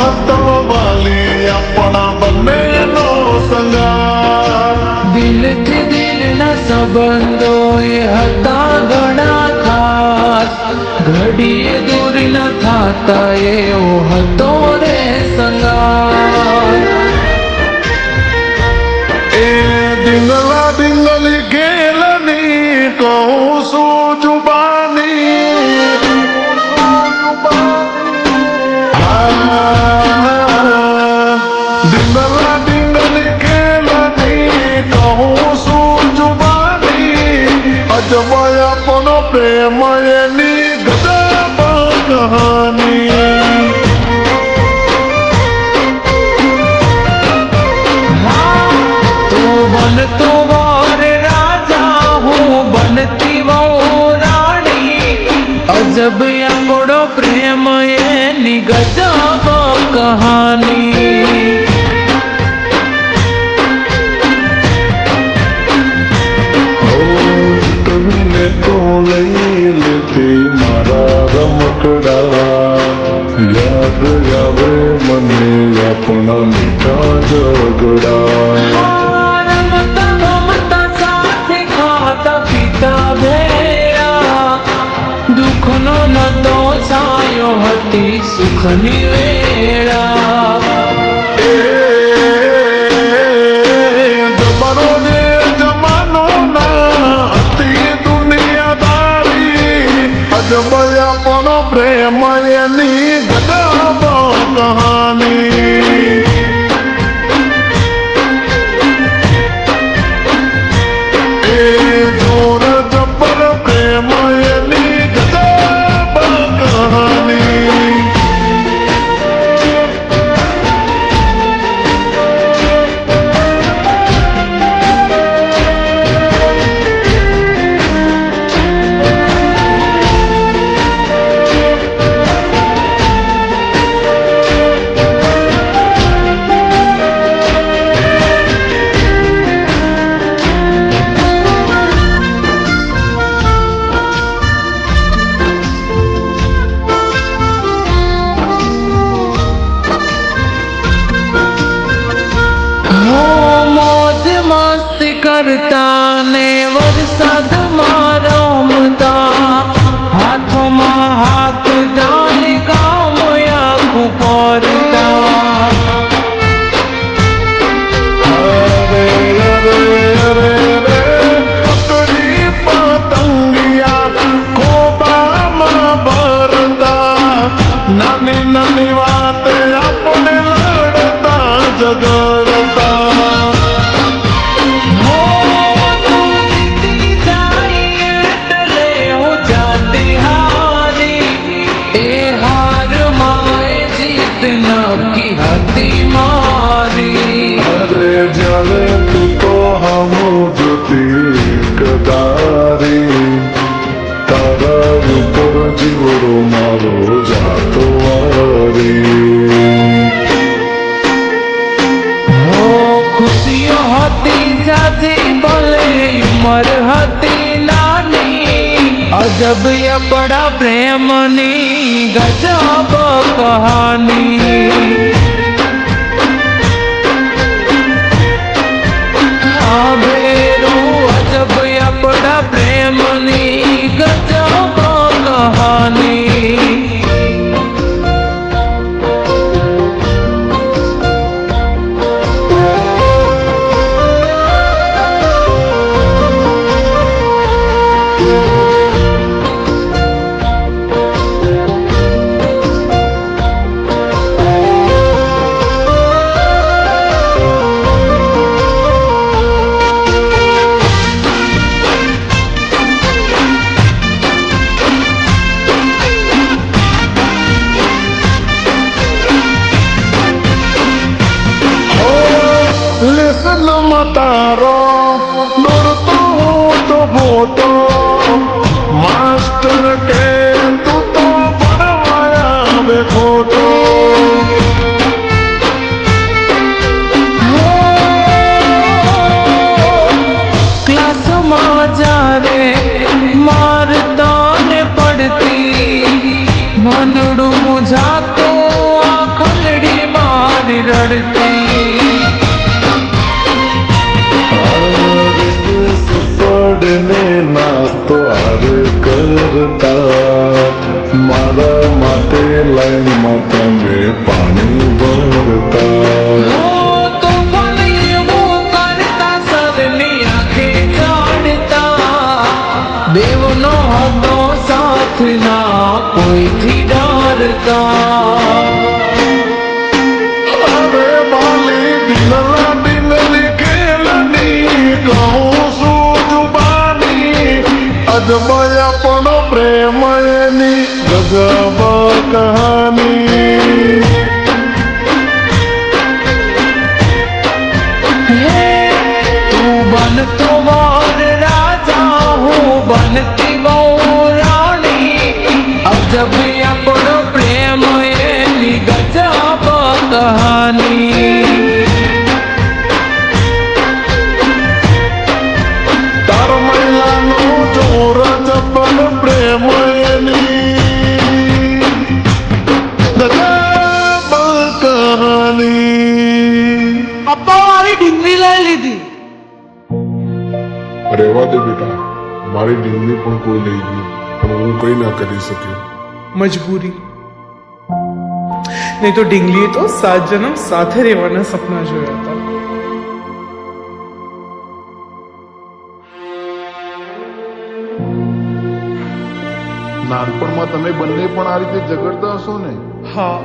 હતો વાલી આપણા બંનેનો સંગાર દિલથી દિલના સંબંધો એ હતા ઘણા ખાસ ઘડીએ દૂર ન થાતા એવો હતો પ્રેમ એની કહાની તું બનતો વર રાજા હું, બનતી વહુ રાણી. અજબ આંગોડો પ્રેમ એની ગજબ કહાની. તો લઈ લેતી મારા રમકડા યાદ આવે મને આપણા મીઠા ઝઘડા દુઃખનો નતો સાયો હતી સુખની વેળા અજબયા પણ પ્રેમ એની ગદા કહાની. carta ખુશીઓ હતી જાજી ભલે ઉંમર હતી નાની અજબ બડા પ્રેમની ગજબ કહાની આ तारो नुरतो तो बोतो तो। मास्टर के तू तो बनवाया क्लास में जा रे मार दान पड़ती मनड़ू जा तो आखलड़ी मारी रड़ती। કરતા મારા માટે લાઈનમાં તમે પાણી જાણતા. દેવનો હતો સાથ ના કોઈથી ડરતા? અજમાયા પણ પ્રેમ એની ગજબ કહાની તું બનતો મોર રાજા હું બનતી બહુ રાણી અજબ બેટા. મારી ડીંગલી પણ કોઈ લઈ ગયું પણ હું કઈ ના કરી શક્યો. મજબૂરી. નહીં તો ઢીંગલીએ તો સાત જન્મ સાથે રહેવાના સપના જોયા હતા. નાનપણમાં તમે બંને પણ આ રીતે ઝઘડતા હશો ને? હા.